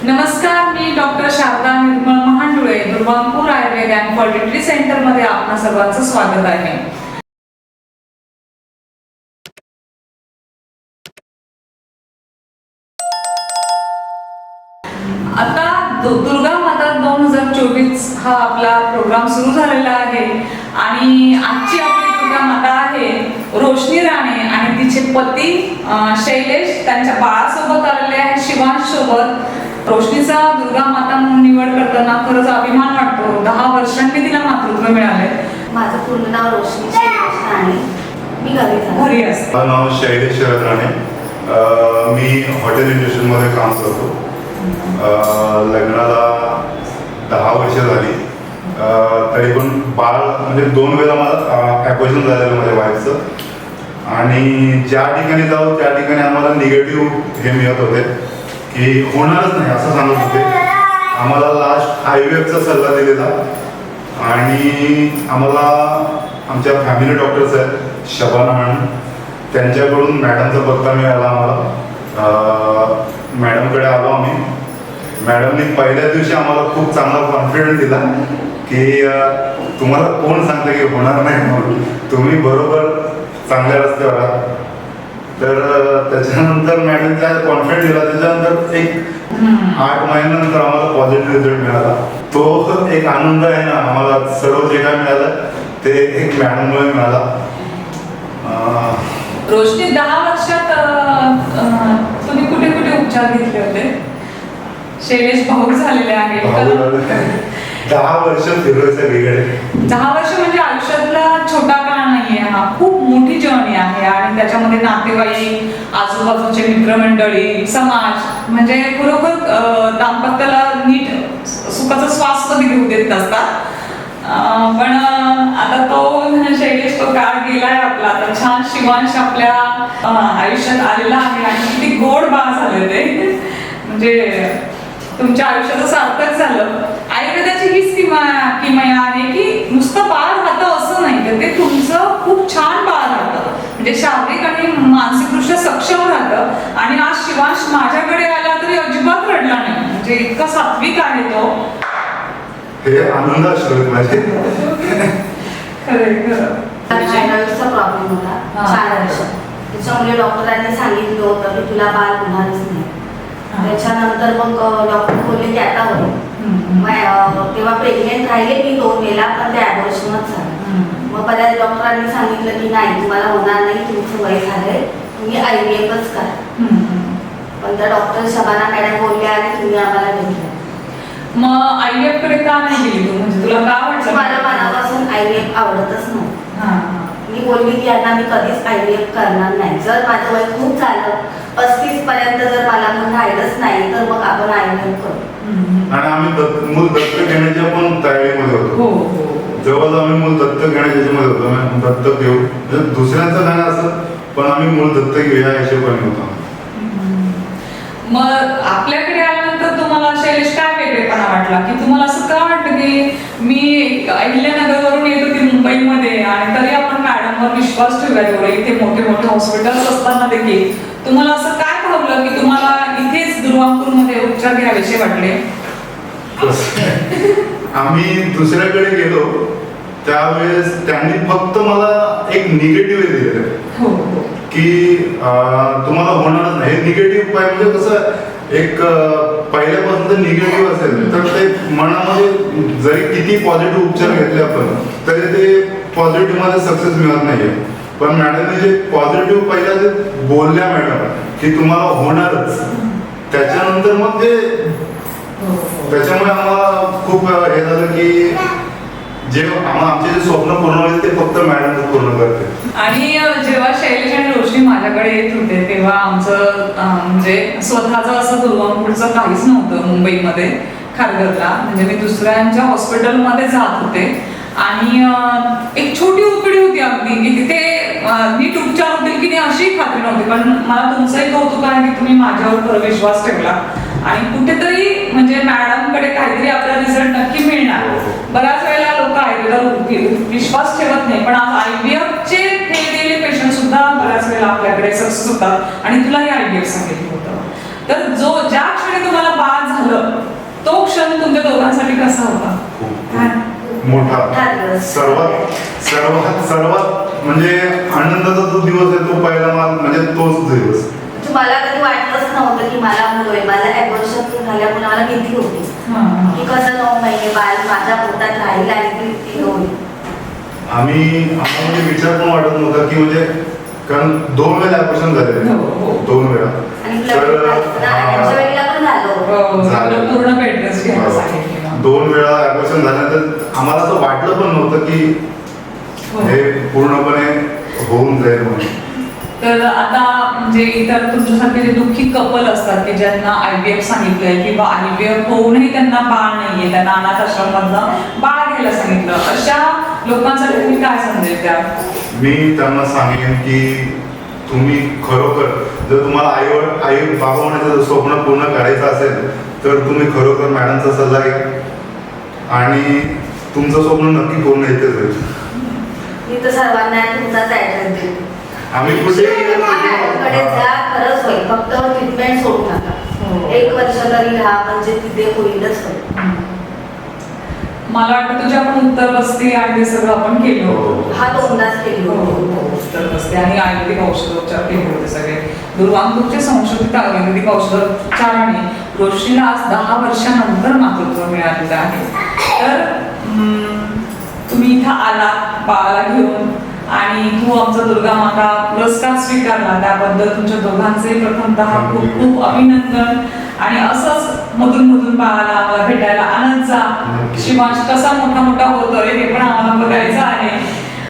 नमस्कार मी doctor Sharada Nirmal Mahandule Durvanpur Ayurved and fertility सेंटरमध्ये आपणा सर्वांचं स्वागत आहे. आता दुर्गा माता दोन हजार चोवीस हा आपला प्रोग्राम सुरू झालेला आहे आणि आजची आपली दुर्गा माता आहे रोशनी राणे आणि तिचे पती शैलेश त्यांच्या बाळासोबत आलेले आहे शिवांश सोबत रोशनीचा दुर्गा माता म्हणून निवड करताना खरंच अभिमान वाटतो. दहा वर्षांनी तिला मातृत्व मिळाले माझं पूर्ण नाव रोशनी शैलेश राणे मी घरी झाले घरी असते. माझं नाव शैलेश शरद राणे मी हॉटेल इंडस्ट्रीमध्ये काम करतो. लग्नाला दहा वर्ष झाली. तरी पण बाळ म्हणजे दोन वेळा मला ॲपोजिशन झालेलं माझ्या वाईफचं आणि ज्या ठिकाणी जाऊ त्या ठिकाणी आम्हाला निगेटिव्ह हे मिळत होते. की होणारच नाही असं सांगत होते आम्हाला लास्ट आय सल्ला दिलेला. आणि आम्हाला आमच्या फॅमिली डॉक्टर्स आहेत शबाना म्हणून त्यांच्याकडून मॅडमचा पत्ता मिळाला आम्हाला. मॅडमकडे आलो आम्ही. मॅडमनी पहिल्या दिवशी आम्हाला खूप चांगला कॉन्फिडन्स दिला की तुम्हाला कोण सांगतं की होणार नाही म्हणून. तुम्ही बरोबर चांगल्या रस्त्यावर आहात. तर त्याच्यानंतर मॅडम त्या कॉन्फिडन्स दिला. त्याच्यानंतर एक आठ महिन्यानंतर आम्हाला पॉझिटिव्ह रिझल्ट मिळाला. तो एक आनंद आहे ना आम्हाला सर्व जे काय मिळालं ते एक मॅडममुळे मिळाला. रोशनी दहा वर्षात तुम्ही कुठे कुठे उपचार घेतले होते? शैलेश भाऊ झालेले आहेत. दहा वर्ष फिरलोय सगळीकडे दहा वर्ष म्हणजे आयुष्यातला छोटा काळ नाहीये हा. खूप मोठी जर्नी आहे आणि त्याच्यामध्ये नातेवाईक आजूबाजूचे मित्रमंडळी समाज म्हणजे खरोखर दाम्पत्याला नीट सुखाचा श्वास कधी घेऊ देत नसतात. पण आता तो शैलेश तो काळ गेलाय आपला. आता छान शिवांश आपल्या आयुष्यात आलेला आहे आणि किती गोड बाळ झाले ते. म्हणजे तुमच्या आयुष्याचं सार्थक झालं. हीच किमा किमया आहे की नुसतं बाळ राहतं असं नाही तर ते तुमचं खूप छान बाळ राहतं. म्हणजे शारीरिक आणि मानसिकदृष्ट्या सक्षम राहतं. आणि आज शिवांश माझ्याकडे आला तरी अजिबात रडला नाही. म्हणजे इतका सात्विक आहे तो. हे आनंद असतो माझे. खरं. प्रॉब्लेम होता. हा. चार वर्ष. त्याच्यामुळे डॉक्टरांनी सांगितलं होतं की तुला बाळ होणारच नाही. त्याच्यानंतर मग डॉक्टर बोलले की आता होईल. तेव्हा प्रेग्नेंट राहिले मी दोन वेळा पण ते ॲबॉर्शनच झालं. मग बऱ्याच डॉक्टरांनी सांगितलं की नाही तुम्हाला होणार नाही तुमचं वय झालंय तुम्ही आय व्ही एफच करा. पण त्या डॉक्टर शबाना मॅडम बोलल्या आणि तुम्ही आम्हाला भेटल्या मग आय एफकडे का नाही गेली तू म्हणजे तुला का वाटलं मला मनापासून आय व्ही एफ आवडतच नव्हतं. मी बोलली की आता मी कधीच आय व्ही एफ करणार नाही जर माझं वय खूप झालं पस्तीस पर्यंत जर मला मग राहिलंच नाही तर मग आपण आय व्ही एफ करू. आणि आम्ही दत्त मूल दत्तक घेण्याच्या पण तयारीमध्ये होतो. हो हो. जवळ आम्ही मूल दत्तक घेण्याच्या होतो. दत्तक घेऊ. म्हणजे दुसऱ्यांचं गाणं असं पण आम्ही मूल दत्तक घेऊया या हिशोबाने होतो मग आपल्याकडे आल्यानंतर तुम्हाला शैलेश काय वेगळेपणा वाटला? की तुम्हाला असं का वाटतं की मी अहिल्यानगरवरून येत होती मुंबईमध्ये आणि तरी आपण मॅडमवर विश्वास ठेवला एवढे इथे मोठे मोठे हॉस्पिटल्स असताना देखील? तुम्हाला असं भावलं की तुम्हाला इथेच दुर्वांपूरमध्ये उपचार घ्यावेसे वाटले. आम्ही दुसऱ्याकडे गेलो त्यावेळेस त्यांनी फक्त मला एक निगेटिव्ह दिलेलं. हो हो. की तुम्हाला होणारच नाही. हे निगेटिव्ह म्हणजे कसं एक पहिल्यापासून जर निगेटिव्ह असेल तर ते मनामध्ये जरी किती पॉझिटिव्ह उपचार घेतले आपण तरी ते पॉझिटिव्हमध्ये सक्सेस मिळत नाहीये. पण मॅडमने जे पॉझिटिव्ह पहिला ते बोलल्या मॅडम की तुम्हाला होणारच. त्याच्यानंतर मग ते त्याच्यामुळे आम्हाला खूप हे झालं की जे आमचे जे स्वप्न पूर्ण होईल ते फक्त मॅडम पूर्ण करते आणि जेव्हा शैलेश आणि रोशनी माझ्याकडे येत होते तेव्हा आमचं म्हणजे स्वतःचं असं दुर्वांपूरचं काहीच नव्हतं मुंबईमध्ये खारघरला. म्हणजे मी दुसऱ्यांच्या हॉस्पिटलमध्ये जात होते. आणि एक छोटी उकडी होती अगदी की तिथे नीट उपचार होतील की नाही अशी खात्री नव्हती पण मला तुमचंही कौतुक आहे की तुम्ही माझ्यावर विश्वास ठेवला. आणि कुठेतरी म्हणजे मॅडमकडे काहीतरी आपला रिझल्ट नक्की मिळणार. बऱ्याच वेळेला लोक आयुर्वेदावर विश्वास ठेवत नाही पण आज आयव्हीएफ चे हे दिलेले पेशंट सुद्धा बऱ्याच वेळेला आपल्याकडे सक्सेस होतात आणि तुलाही आयव्हीएफ सांगितलं होतं. तर जो ज्या क्षणी तुम्हाला बाळ झालं तुमच्यासाठी कसा होता? खूप. काय? मोठा मोठा. दिवस. सर्वात सर्वात सर्वात म्हणजे आनंदाचा जो दिवस आहे तो पहिला मा- म्हणजे तोच दिवस. म्हणजे मला कधी वाटलंच नव्हतं की मला मुलं आहे. माझं ॲबॉर्शन झाल्यामुळे मला भीती होती. हा, हा. की कसं नऊ महिने बाळ माझ्या पोटात राहील आणि ती ती होईल. आम्ही आम्हाला म्हणजे विचार पण वाटत नव्हता की म्हणजे कारण दोन वेळा हो, हो. दोन वेळा. तर हा, झालं. होतं. हो, झालं. आपलं पूर्ण सांगितलं दोन वेळा ऑपरेशन झाल्यानंतर आम्हाला असं वाटलं पण नव्हतं की हो. हे पूर्णपणे होऊन जाईल म्हणून तर आता म्हणजे इतर तुमच्यासारखे जे दुःखी कपल असतात की ज्यांना आय व्ही एफ सांगितलंय किंवा आय व्ही एफ होऊनही त्यांना बाळ नाहीये त्यांना अनाथ आश्रममधनं बाळ घ्यायला सांगितलं अशा लोकांसाठी तुम्ही काय संदेश द्या मी त्यांना सांगेन की तुम्ही खरोखर जर तुम्हाला आई आई बाबा होण्याचं जर स्वप्न पूर्ण करायचं असेल तर तुम्ही खरोखर मॅडमचा सल्ला घ्या आणि तुमचं स्वप्न नक्की पूर्ण होईल मी तर सर्वांना तुमचाच ऍड्रेस देते आम्ही कुठे जा खरंच होईल. फक्त ट्रीटमेंट सोडू हो. नका एक वर्ष तरी राहा म्हणजे तिथे होईलच होईल. मला वाटतं तुझ्या आपण उत्तर बसती आणि ते सगळं आपण केलं होतं. हा दोनदाच केली हो, हो, होती. हो. उत्तर बसते आणि आयुर्वेदिक औषधोपचार केले होते सगळे. दुर्वांकूरचे संशोधित आयुर्वेदिक औषधोपचाराने रोशनीला आज दहा वर्षानंतर मातृत्व मिळालेलं आहे. तर तुम्ही इथं आला बाळाला घेऊन आणि तू आमचा दुर्गा माता पुरस्कार स्वीकारला. त्याबद्दल तुमच्या दोघांचे प्रथमतः खूप खूप अभिनंदन. आणि असंच मधून मधून बाळाला आम्हाला भेटायला आणत जा. शिवांश कसा मोठा मोठा होतोय हे पण आम्हाला बघायचं आहे.